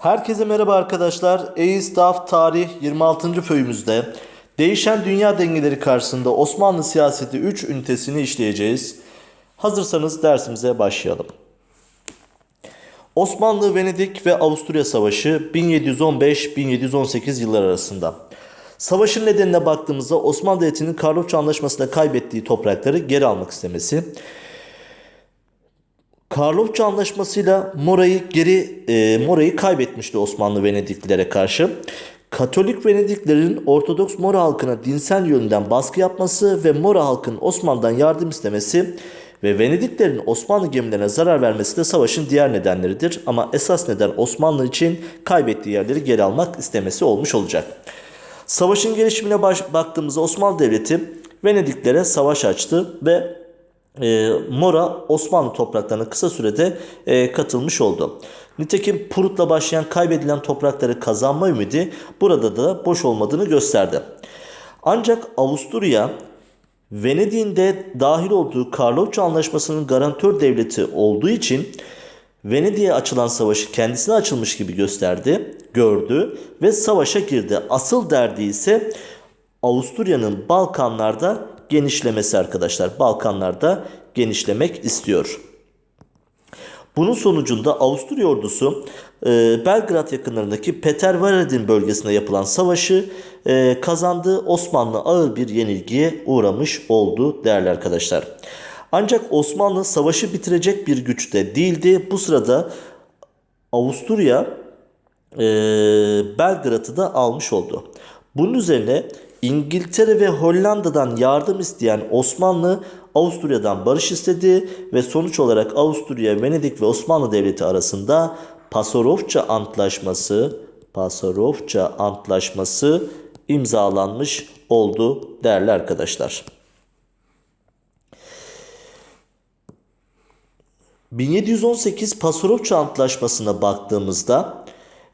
Herkese merhaba arkadaşlar. E-İstaf Tarih 26. föyümüzde değişen dünya dengeleri karşısında Osmanlı siyaseti 3 ünitesini işleyeceğiz. Hazırsanız dersimize başlayalım. Osmanlı, Venedik ve Avusturya Savaşı 1715-1718 yıllar arasında. Savaşın nedenine baktığımızda Osmanlı Devleti'nin Karlofça Anlaşması'nda kaybettiği toprakları geri almak istemesi, Karlofça Anlaşması'yla Mora'yı geri e, Mora'yı kaybetmişti Osmanlı Venediklilere karşı. Katolik Venediklilerin Ortodoks Mora halkına dinsel yönden baskı yapması ve Mora halkının Osmanlı'dan yardım istemesi ve Venediklerin Osmanlı gemilerine zarar vermesi de savaşın diğer nedenleridir. Ama esas neden Osmanlı için kaybettiği yerleri geri almak istemesi olmuş olacak. Savaşın gelişimine baş, baktığımızda Osmanlı Devleti Venediklere savaş açtı ve e, Mora Osmanlı topraklarına kısa sürede e, katılmış oldu. Nitekim Prut'la başlayan kaybedilen toprakları kazanma ümidi burada da boş olmadığını gösterdi. Ancak Avusturya Venedik'in de dahil olduğu Karlofça Anlaşması'nın garantör devleti olduğu için Venedik'e açılan savaşı kendisine açılmış gibi gösterdi, gördü ve savaşa girdi. Asıl derdi ise Avusturya'nın Balkanlarda genişlemesi arkadaşlar. Balkanlarda genişlemek istiyor. Bunun sonucunda Avusturya ordusu e, Belgrad yakınlarındaki Petervaradin bölgesinde yapılan savaşı e, kazandı. Osmanlı ağır bir yenilgiye uğramış oldu değerli arkadaşlar. Ancak Osmanlı savaşı bitirecek bir güçte değildi. Bu sırada Avusturya e, Belgrad'ı da almış oldu. Bunun üzerine İngiltere ve Hollanda'dan yardım isteyen Osmanlı Avusturya'dan barış istedi ve sonuç olarak Avusturya, Venedik ve Osmanlı Devleti arasında Pasarofça Antlaşması, Pasarofça Antlaşması imzalanmış oldu değerli arkadaşlar. 1718 Pasarofça Antlaşması'na baktığımızda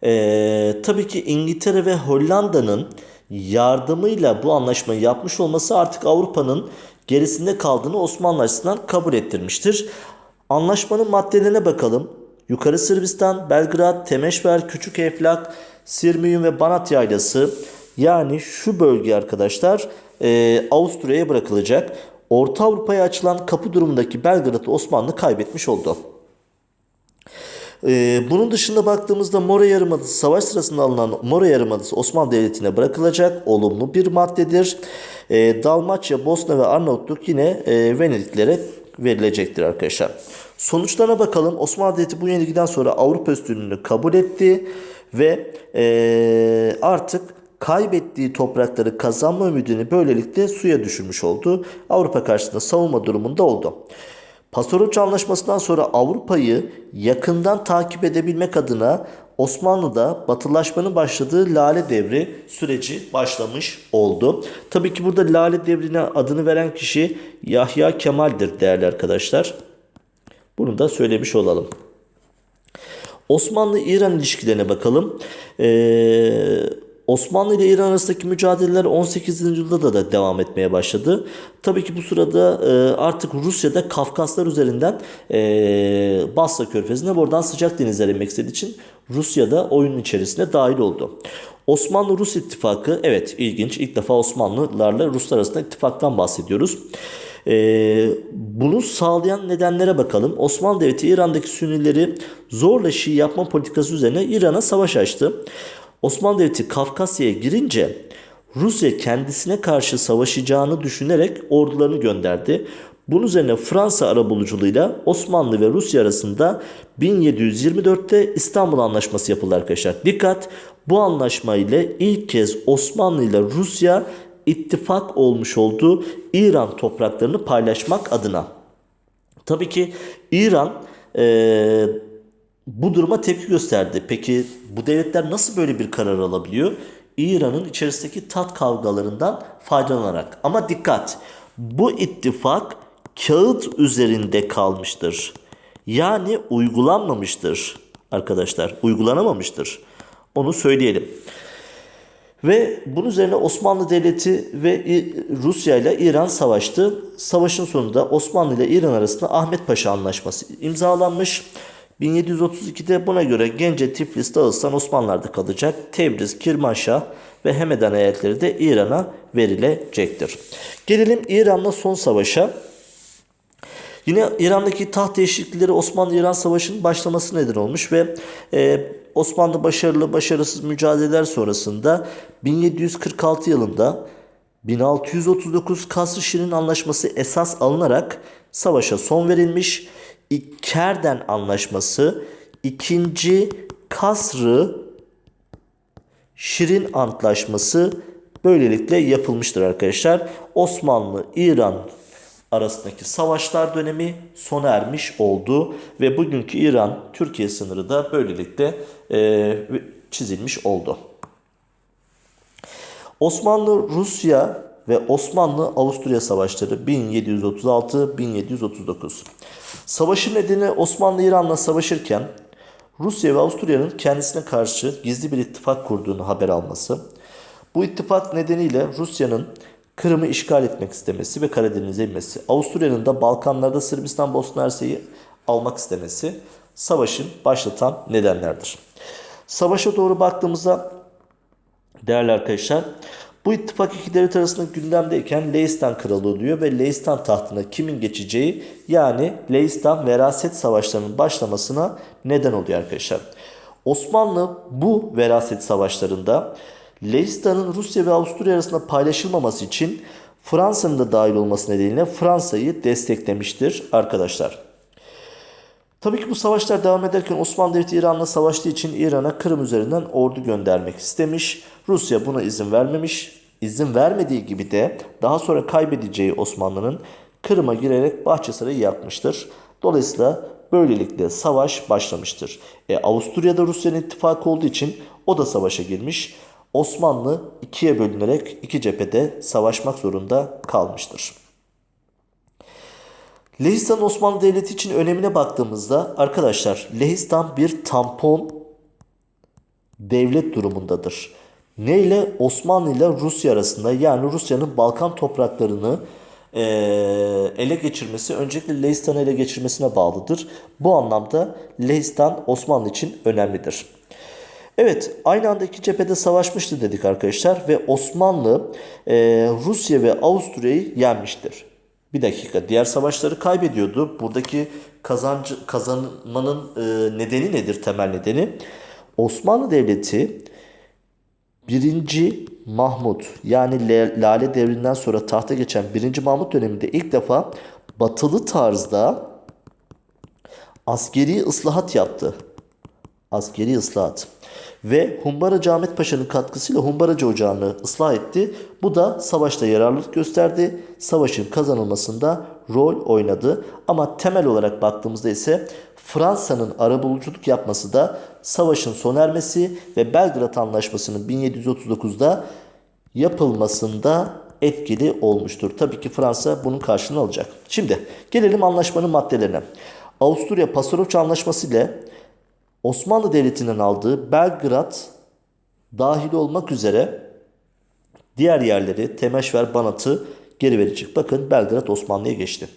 ee, tabii ki İngiltere ve Hollanda'nın yardımıyla bu anlaşmayı yapmış olması artık Avrupa'nın gerisinde kaldığını Osmanlı açısından kabul ettirmiştir. Anlaşmanın maddelerine bakalım. Yukarı Sırbistan, Belgrad, Temeşver, Küçük Eflak, Sirmium ve Banat Yaylası yani şu bölge arkadaşlar e, Avusturya'ya bırakılacak. Orta Avrupa'ya açılan kapı durumundaki Belgrad'ı Osmanlı kaybetmiş oldu. Ee, bunun dışında baktığımızda Mora Yarımadası savaş sırasında alınan Mora Yarımadası Osmanlı Devleti'ne bırakılacak olumlu bir maddedir. Ee, Dalmaçya, Bosna ve Arnavutluk yine e, Venediklere verilecektir arkadaşlar. Sonuçlarına bakalım. Osmanlı Devleti bu yenilgiden sonra Avrupa üstünlüğünü kabul etti ve e, artık kaybettiği toprakları kazanma ümidini böylelikle suya düşürmüş oldu. Avrupa karşısında savunma durumunda oldu. Pasarofça Anlaşması'ndan sonra Avrupa'yı yakından takip edebilmek adına Osmanlı'da batılaşmanın başladığı Lale Devri süreci başlamış oldu. Tabii ki burada Lale Devri'ne adını veren kişi Yahya Kemal'dir değerli arkadaşlar. Bunu da söylemiş olalım. Osmanlı-İran ilişkilerine bakalım. Ee, Osmanlı ile İran arasındaki mücadeleler 18. yüzyılda da, devam etmeye başladı. Tabii ki bu sırada e, artık Rusya'da Kafkaslar üzerinden e, Basra Körfezi'ne buradan sıcak denizler inmek istediği için Rusya'da oyunun içerisine dahil oldu. Osmanlı-Rus ittifakı evet ilginç. İlk defa Osmanlılarla Ruslar arasında ittifaktan bahsediyoruz. Ee, bunu sağlayan nedenlere bakalım. Osmanlı Devleti İran'daki Sünnileri zorla Şii yapma politikası üzerine İran'a savaş açtı. Osmanlı Devleti Kafkasya'ya girince Rusya kendisine karşı savaşacağını düşünerek ordularını gönderdi. Bunun üzerine Fransa arabuluculuğuyla Osmanlı ve Rusya arasında 1724'te İstanbul Anlaşması yapıldı arkadaşlar. Dikkat bu anlaşma ile ilk kez Osmanlı ile Rusya ittifak olmuş oldu İran topraklarını paylaşmak adına. Tabii ki İran ee, bu duruma tepki gösterdi. Peki bu devletler nasıl böyle bir karar alabiliyor? İran'ın içerisindeki tat kavgalarından faydalanarak. Ama dikkat bu ittifak kağıt üzerinde kalmıştır. Yani uygulanmamıştır arkadaşlar. Uygulanamamıştır. Onu söyleyelim. Ve bunun üzerine Osmanlı Devleti ve Rusya ile İran savaştı. Savaşın sonunda Osmanlı ile İran arasında Ahmet Paşa Anlaşması imzalanmış. 1732'de buna göre Gence, Tiflis, Dağıstan Osmanlılar'da kalacak. Tebriz, Kirmanşah ve Hemedan eyaletleri de İran'a verilecektir. Gelelim İran'la son savaşa. Yine İran'daki taht değişiklikleri Osmanlı-İran Savaşı'nın başlaması neden olmuş ve e, Osmanlı başarılı başarısız mücadeleler sonrasında 1746 yılında 1639 Kasr-ı Şirin Anlaşması esas alınarak savaşa son verilmiş. Kerden Anlaşması ikinci Kasr-ı Şirin Antlaşması böylelikle yapılmıştır arkadaşlar. Osmanlı-İran arasındaki savaşlar dönemi sona ermiş oldu ve bugünkü İran-Türkiye sınırı da böylelikle e, çizilmiş oldu. Osmanlı-Rusya ve Osmanlı-Avusturya savaşları 1736-1739. Savaşın nedeni Osmanlı İran'la savaşırken Rusya ve Avusturya'nın kendisine karşı gizli bir ittifak kurduğunu haber alması. Bu ittifak nedeniyle Rusya'nın Kırım'ı işgal etmek istemesi ve Karadeniz'e inmesi. Avusturya'nın da Balkanlarda Sırbistan, Bosna Hersek'i almak istemesi savaşın başlatan nedenlerdir. Savaşa doğru baktığımızda değerli arkadaşlar bu ittifak iki devlet arasında gündemdeyken Leistan kralı oluyor ve Leistan tahtına kimin geçeceği yani Leistan veraset savaşlarının başlamasına neden oluyor arkadaşlar. Osmanlı bu veraset savaşlarında Leistan'ın Rusya ve Avusturya arasında paylaşılmaması için Fransa'nın da dahil olması nedeniyle Fransa'yı desteklemiştir arkadaşlar. Tabii ki bu savaşlar devam ederken Osmanlı Devleti İran'la savaştığı için İran'a Kırım üzerinden ordu göndermek istemiş. Rusya buna izin vermemiş. İzin vermediği gibi de daha sonra kaybedeceği Osmanlı'nın Kırım'a girerek Bahçesaray'ı yakmıştır. Dolayısıyla böylelikle savaş başlamıştır. E, Avusturya'da Rusya'nın ittifakı olduğu için o da savaşa girmiş. Osmanlı ikiye bölünerek iki cephede savaşmak zorunda kalmıştır. Lehistan Osmanlı Devleti için önemine baktığımızda arkadaşlar Lehistan bir tampon devlet durumundadır. Ne ile Osmanlı ile Rusya arasında yani Rusya'nın Balkan topraklarını e, ele geçirmesi öncelikle Lehistan'ı ele geçirmesine bağlıdır. Bu anlamda Lehistan Osmanlı için önemlidir. Evet aynı anda iki cephede savaşmıştı dedik arkadaşlar ve Osmanlı e, Rusya ve Avusturya'yı yenmiştir. Bir dakika diğer savaşları kaybediyordu. Buradaki kazancı kazanmanın e, nedeni nedir temel nedeni? Osmanlı Devleti 1. Mahmut yani Lale devrinden sonra tahta geçen 1. Mahmut döneminde ilk defa batılı tarzda askeri ıslahat yaptı. Askeri ıslahat. Ve Humbaracı Ahmet Paşa'nın katkısıyla Humbaracı Ocağı'nı ıslah etti. Bu da savaşta yararlılık gösterdi. Savaşın kazanılmasında rol oynadı. Ama temel olarak baktığımızda ise Fransa'nın arabuluculuk yapması da savaşın sona ermesi ve Belgrad Anlaşması'nın 1739'da yapılmasında etkili olmuştur. Tabii ki Fransa bunun karşılığını alacak. Şimdi gelelim anlaşmanın maddelerine. Avusturya Pasarofça Anlaşması ile Osmanlı Devleti'nin aldığı Belgrad dahil olmak üzere diğer yerleri Temeşver, Banat'ı geri verecek. Bakın Belgrad Osmanlı'ya geçti.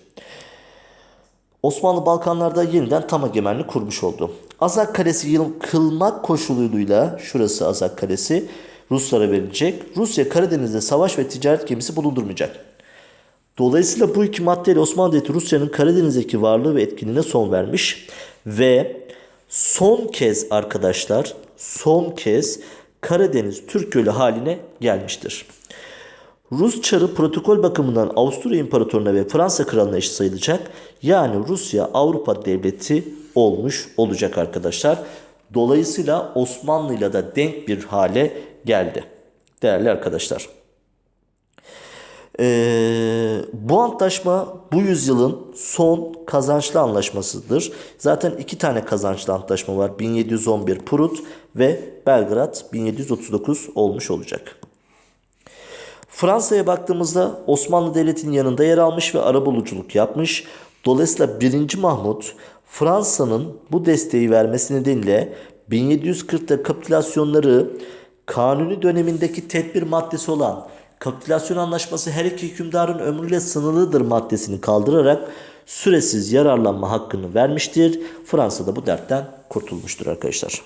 Osmanlı Balkanlarda yeniden tam egemenlik kurmuş oldu. Azak Kalesi yıkılmak koşuluyla şurası Azak Kalesi Ruslara verilecek. Rusya Karadeniz'de savaş ve ticaret gemisi bulundurmayacak. Dolayısıyla bu iki maddeyle Osmanlı Devleti Rusya'nın Karadeniz'deki varlığı ve etkinliğine son vermiş ve son kez arkadaşlar son kez Karadeniz Türk Gölü haline gelmiştir. Rus çarı protokol bakımından Avusturya İmparatorluğu'na ve Fransa Kralı'na eşit sayılacak. Yani Rusya Avrupa devleti olmuş olacak arkadaşlar. Dolayısıyla Osmanlı'yla da denk bir hale geldi. Değerli arkadaşlar. Ee, bu antlaşma bu yüzyılın son kazançlı anlaşmasıdır. Zaten iki tane kazançlı antlaşma var. 1711 Prut ve Belgrad 1739 olmuş olacak. Fransa'ya baktığımızda Osmanlı Devleti'nin yanında yer almış ve arabuluculuk yapmış. Dolayısıyla 1. Mahmut Fransa'nın bu desteği vermesi nedeniyle 1740'ta kapitülasyonları kanuni dönemindeki tedbir maddesi olan kapitülasyon anlaşması her iki hükümdarın ömrüyle sınırlıdır maddesini kaldırarak süresiz yararlanma hakkını vermiştir. Fransa da bu dertten kurtulmuştur arkadaşlar.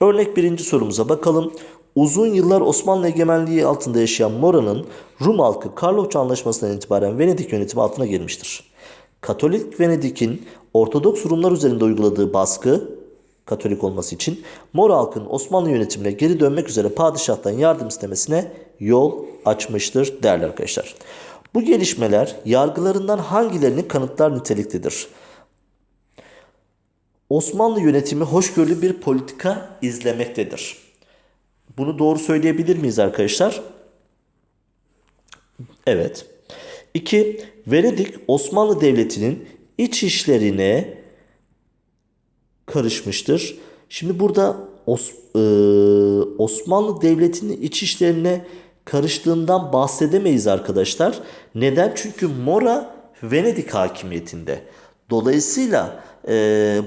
Örnek birinci sorumuza bakalım. Uzun yıllar Osmanlı egemenliği altında yaşayan Mora'nın Rum halkı Karlofça Anlaşması'ndan itibaren Venedik yönetimi altına girmiştir. Katolik Venedik'in Ortodoks Rumlar üzerinde uyguladığı baskı, Katolik olması için Mora halkın Osmanlı yönetimine geri dönmek üzere padişahtan yardım istemesine yol açmıştır değerli arkadaşlar. Bu gelişmeler yargılarından hangilerini kanıtlar niteliktedir? Osmanlı yönetimi hoşgörülü bir politika izlemektedir. Bunu doğru söyleyebilir miyiz arkadaşlar? Evet. 2. Venedik Osmanlı Devleti'nin iç işlerine karışmıştır. Şimdi burada Os- e, Osmanlı Devleti'nin iç işlerine karıştığından bahsedemeyiz arkadaşlar. Neden? Çünkü Mora Venedik hakimiyetinde. Dolayısıyla e,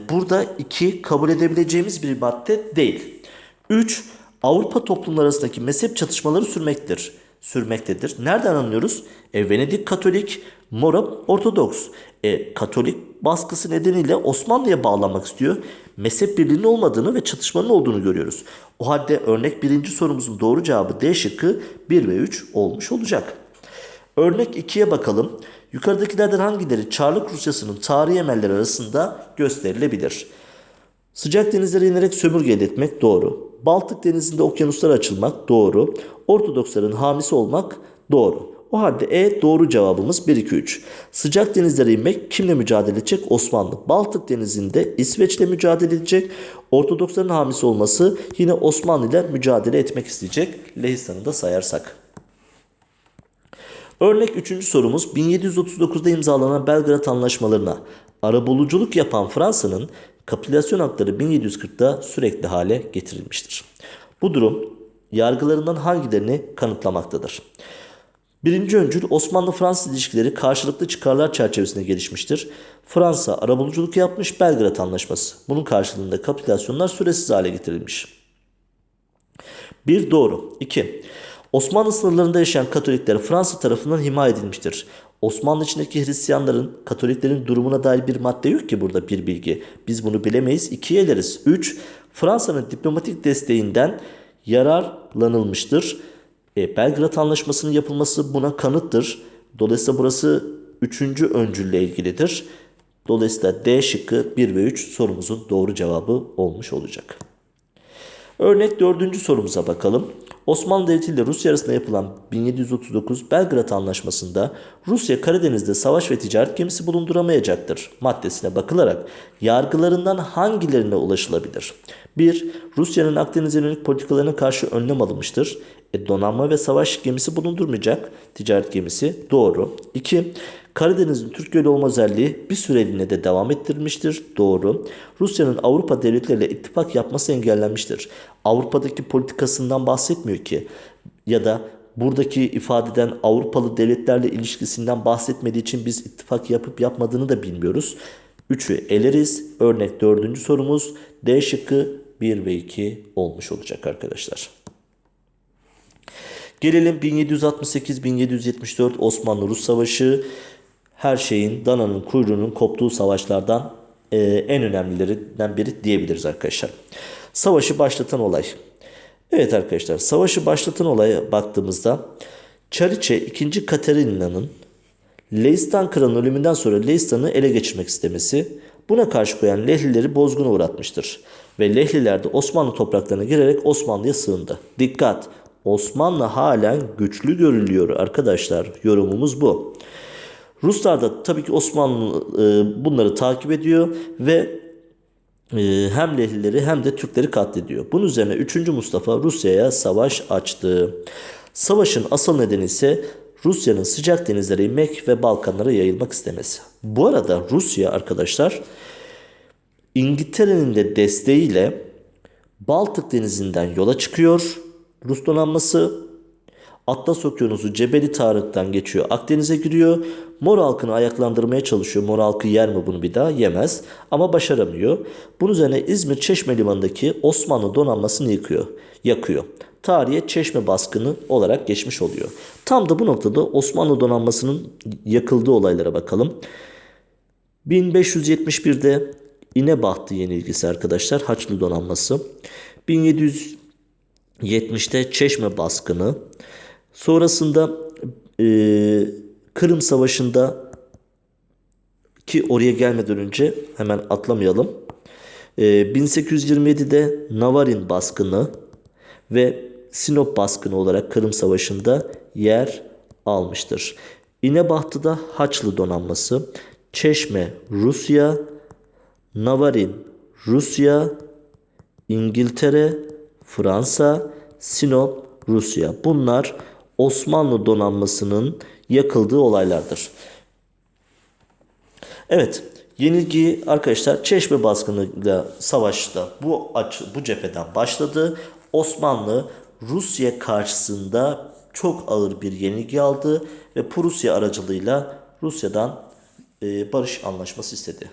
burada iki kabul edebileceğimiz bir madde değil. 3. Avrupa toplumları arasındaki mezhep çatışmaları sürmektir. Sürmektedir. Nereden anlıyoruz? E, Venedik Katolik, Mora Ortodoks. E, Katolik baskısı nedeniyle Osmanlı'ya bağlanmak istiyor. Mezhep birliğinin olmadığını ve çatışmanın olduğunu görüyoruz. O halde örnek birinci sorumuzun doğru cevabı D şıkkı 1 ve 3 olmuş olacak. Örnek 2'ye bakalım. Yukarıdakilerden hangileri Çarlık Rusyası'nın tarihi emelleri arasında gösterilebilir? Sıcak denizlere inerek sömürge elde etmek doğru. Baltık denizinde okyanuslara açılmak doğru. Ortodoksların hamisi olmak doğru. O halde E doğru cevabımız 1 2 3. Sıcak denizlere inmek kimle mücadele edecek? Osmanlı. Baltık denizinde İsveç'le mücadele edecek. Ortodoksların hamisi olması yine Osmanlı ile mücadele etmek isteyecek. Lehistan'ı da sayarsak. Örnek 3. sorumuz 1739'da imzalanan Belgrad Anlaşmalarına arabuluculuk yapan Fransa'nın kapitülasyon hakları 1740'da sürekli hale getirilmiştir. Bu durum yargılarından hangilerini kanıtlamaktadır? Birinci öncül Osmanlı-Fransız ilişkileri karşılıklı çıkarlar çerçevesinde gelişmiştir. Fransa arabuluculuk yapmış Belgrad Anlaşması. Bunun karşılığında kapitülasyonlar süresiz hale getirilmiş. 1 doğru. 2. Osmanlı sınırlarında yaşayan Katolikler Fransa tarafından himaye edilmiştir. Osmanlı içindeki Hristiyanların, Katoliklerin durumuna dair bir madde yok ki burada bir bilgi. Biz bunu bilemeyiz. 2'ye eleriz. 3. Fransa'nın diplomatik desteğinden yararlanılmıştır. E, Belgrad Anlaşması'nın yapılması buna kanıttır. Dolayısıyla burası 3. öncülle ilgilidir. Dolayısıyla D şıkkı 1 ve 3 sorumuzun doğru cevabı olmuş olacak. Örnek dördüncü sorumuza bakalım. Osmanlı Devleti ile Rusya arasında yapılan 1739 Belgrad Anlaşması'nda Rusya Karadeniz'de savaş ve ticaret gemisi bulunduramayacaktır maddesine bakılarak yargılarından hangilerine ulaşılabilir? 1. Rusya'nın Akdeniz'e yönelik politikalarına karşı önlem alınmıştır. E, donanma ve savaş gemisi bulundurmayacak. Ticaret gemisi doğru. 2. Karadeniz'in Türk Gölü olma özelliği bir süreliğine de devam ettirilmiştir. Doğru. Rusya'nın Avrupa devletleriyle ittifak yapması engellenmiştir. Avrupa'daki politikasından bahsetmiyor ki. Ya da buradaki ifadeden Avrupalı devletlerle ilişkisinden bahsetmediği için biz ittifak yapıp yapmadığını da bilmiyoruz. 3'ü eleriz. Örnek 4. sorumuz D şıkkı 1 ve 2 olmuş olacak arkadaşlar. Gelelim 1768-1774 Osmanlı-Rus Savaşı. Her şeyin, dananın kuyruğunun koptuğu savaşlardan e, en önemlilerinden biri diyebiliriz arkadaşlar. Savaşı başlatan olay. Evet arkadaşlar savaşı başlatan olaya baktığımızda Çariçe 2. Katerina'nın Leistan kralının ölümünden sonra Leistan'ı ele geçirmek istemesi buna karşı koyan Lehlileri bozguna uğratmıştır. Ve Lehliler de Osmanlı topraklarına girerek Osmanlı'ya sığındı. Dikkat! Osmanlı halen güçlü görülüyor arkadaşlar. Yorumumuz bu. Ruslar da tabii ki Osmanlı e, bunları takip ediyor ve e, hem Lehlileri hem de Türkleri katlediyor. Bunun üzerine 3. Mustafa Rusya'ya savaş açtı. Savaşın asıl nedeni ise Rusya'nın sıcak denizlere inmek ve Balkanlara yayılmak istemesi. Bu arada Rusya arkadaşlar İngiltere'nin de desteğiyle Baltık denizinden yola çıkıyor. Rus donanması Atlas Okyanusu Cebeli Tarık'tan geçiyor. Akdeniz'e giriyor. Mor halkını ayaklandırmaya çalışıyor. Mor halkı yer mi bunu bir daha? Yemez. Ama başaramıyor. Bunun üzerine İzmir Çeşme Limanı'ndaki Osmanlı donanmasını yıkıyor. Yakıyor. Tarihe Çeşme baskını olarak geçmiş oluyor. Tam da bu noktada Osmanlı donanmasının yakıldığı olaylara bakalım. 1571'de İnebahtı yenilgisi arkadaşlar Haçlı donanması. 1770'te Çeşme baskını. Sonrasında e, Kırım Savaşı'nda ki oraya gelmeden önce hemen atlamayalım. E, 1827'de Navarin baskını ve Sinop baskını olarak Kırım Savaşı'nda yer almıştır. İnebahtı'da Haçlı donanması, Çeşme Rusya, Navarin Rusya, İngiltere, Fransa, Sinop, Rusya. Bunlar Osmanlı donanmasının yakıldığı olaylardır. Evet, yenilgi arkadaşlar Çeşme baskınıyla savaşta bu aç, bu cepheden başladı. Osmanlı Rusya karşısında çok ağır bir yenilgi aldı ve Prusya aracılığıyla Rusya'dan e, barış anlaşması istedi.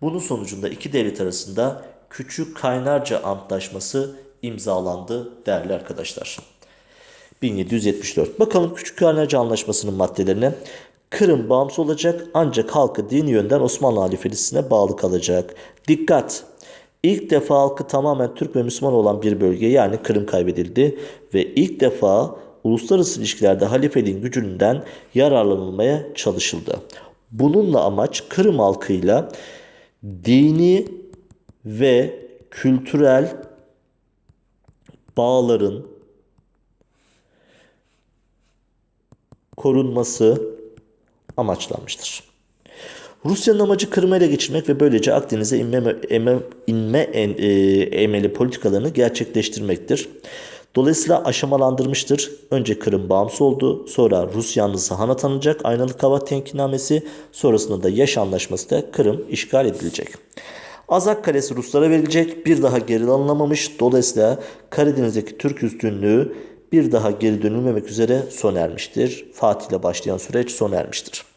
Bunun sonucunda iki devlet arasında Küçük Kaynarca Antlaşması imzalandı değerli arkadaşlar. 1774. Bakalım Küçük Kaynarca Anlaşması'nın maddelerine. Kırım bağımsız olacak ancak halkı dini yönden Osmanlı halifelisine bağlı kalacak. Dikkat! İlk defa halkı tamamen Türk ve Müslüman olan bir bölge yani Kırım kaybedildi ve ilk defa uluslararası ilişkilerde halifeliğin gücünden yararlanılmaya çalışıldı. Bununla amaç Kırım halkıyla dini ve kültürel bağların korunması amaçlanmıştır. Rusya'nın amacı Kırım'ı ele geçirmek ve böylece Akdeniz'e inme, inme, inme en, e, emeli politikalarını gerçekleştirmektir. Dolayısıyla aşamalandırmıştır. Önce Kırım bağımsız oldu. Sonra Rus yanlısı Han atanacak. Aynalık Hava Tenkinamesi. Sonrasında da Yaş Anlaşması da Kırım işgal edilecek. Azak Kalesi Ruslara verilecek. Bir daha geri alınamamış. Dolayısıyla Karadeniz'deki Türk üstünlüğü bir daha geri dönülmemek üzere sona ermiştir. Fatih ile başlayan süreç sona ermiştir.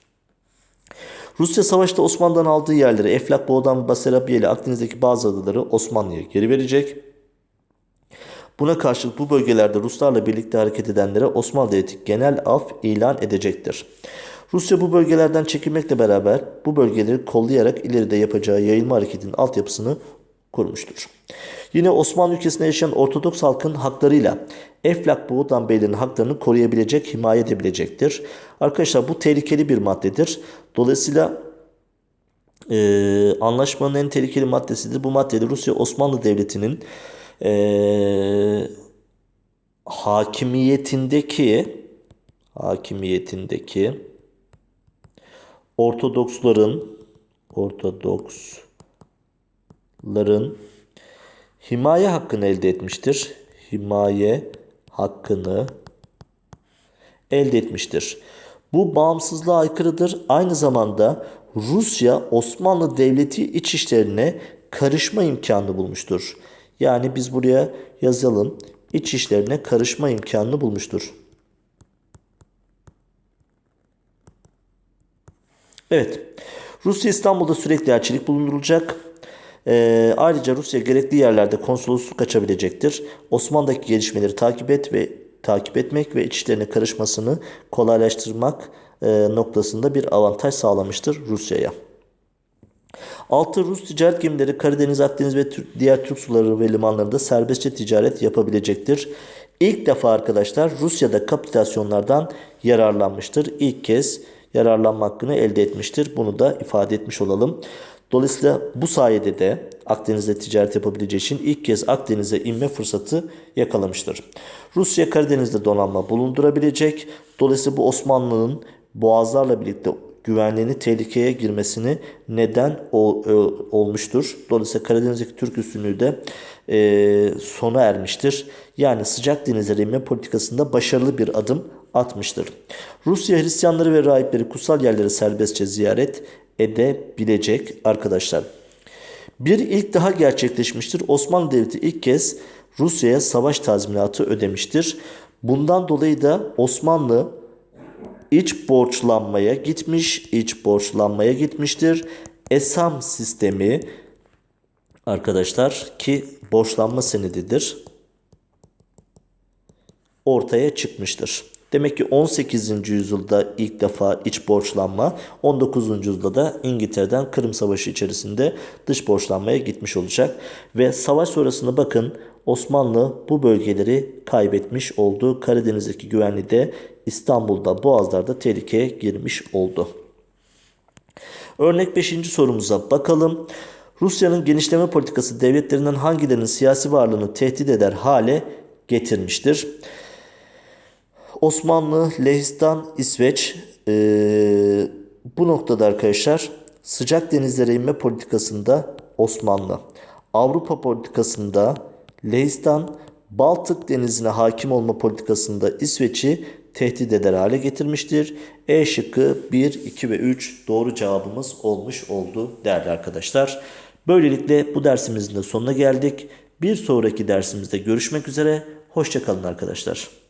Rusya savaşta Osmanlı'dan aldığı yerleri Eflak, Boğdan, Basarabya Akdeniz'deki bazı adaları Osmanlı'ya geri verecek. Buna karşılık bu bölgelerde Ruslarla birlikte hareket edenlere Osmanlı Devleti genel af ilan edecektir. Rusya bu bölgelerden çekilmekle beraber bu bölgeleri kollayarak ileride yapacağı yayılma hareketinin altyapısını kurmuştur. Yine Osmanlı ülkesinde yaşayan Ortodoks halkın haklarıyla Eflak Boğdan Beylerin haklarını koruyabilecek, himaye edebilecektir. Arkadaşlar bu tehlikeli bir maddedir. Dolayısıyla e, anlaşmanın en tehlikeli maddesidir. Bu maddede Rusya Osmanlı Devleti'nin e, hakimiyetindeki hakimiyetindeki Ortodoksların Ortodoksların himaye hakkını elde etmiştir. Himaye hakkını elde etmiştir. Bu bağımsızlığa aykırıdır. Aynı zamanda Rusya Osmanlı Devleti iç işlerine karışma imkanı bulmuştur. Yani biz buraya yazalım. İç işlerine karışma imkanını bulmuştur. Evet. Rusya İstanbul'da sürekli elçilik bulundurulacak. Ee, ayrıca Rusya gerekli yerlerde konsolosluk açabilecektir. Osmanlı'daki gelişmeleri takip et ve takip etmek ve iç işlerine karışmasını kolaylaştırmak e, noktasında bir avantaj sağlamıştır Rusya'ya. Altı Rus ticaret gemileri Karadeniz, Akdeniz ve diğer Türk suları ve limanlarında serbestçe ticaret yapabilecektir. İlk defa arkadaşlar Rusya'da kapitülasyonlardan yararlanmıştır. İlk kez yararlanma hakkını elde etmiştir. Bunu da ifade etmiş olalım. Dolayısıyla bu sayede de Akdeniz'de ticaret yapabileceği için ilk kez Akdeniz'e inme fırsatı yakalamıştır. Rusya Karadeniz'de donanma bulundurabilecek. Dolayısıyla bu Osmanlı'nın boğazlarla birlikte güvenliğini tehlikeye girmesini neden ol, e, olmuştur. Dolayısıyla Karadeniz'deki Türk üstünlüğü de e, sona ermiştir. Yani sıcak denizlere inme politikasında başarılı bir adım atmıştır. Rusya Hristiyanları ve rahipleri kutsal yerleri serbestçe ziyaret edebilecek arkadaşlar. Bir ilk daha gerçekleşmiştir. Osmanlı Devleti ilk kez Rusya'ya savaş tazminatı ödemiştir. Bundan dolayı da Osmanlı iç borçlanmaya gitmiş, iç borçlanmaya gitmiştir. Esam sistemi arkadaşlar ki borçlanma senedidir. ortaya çıkmıştır. Demek ki 18. yüzyılda ilk defa iç borçlanma, 19. yüzyılda da İngiltere'den Kırım Savaşı içerisinde dış borçlanmaya gitmiş olacak. Ve savaş sonrasında bakın Osmanlı bu bölgeleri kaybetmiş oldu. Karadeniz'deki güvenliği de İstanbul'da Boğazlar'da tehlikeye girmiş oldu. Örnek 5. sorumuza bakalım. Rusya'nın genişleme politikası devletlerinden hangilerinin siyasi varlığını tehdit eder hale getirmiştir? Osmanlı, Lehistan, İsveç ee, bu noktada arkadaşlar sıcak denizlere inme politikasında Osmanlı, Avrupa politikasında Lehistan, Baltık denizine hakim olma politikasında İsveç'i tehdit eder hale getirmiştir. E şıkkı 1, 2 ve 3 doğru cevabımız olmuş oldu değerli arkadaşlar. Böylelikle bu dersimizin de sonuna geldik. Bir sonraki dersimizde görüşmek üzere. Hoşçakalın arkadaşlar.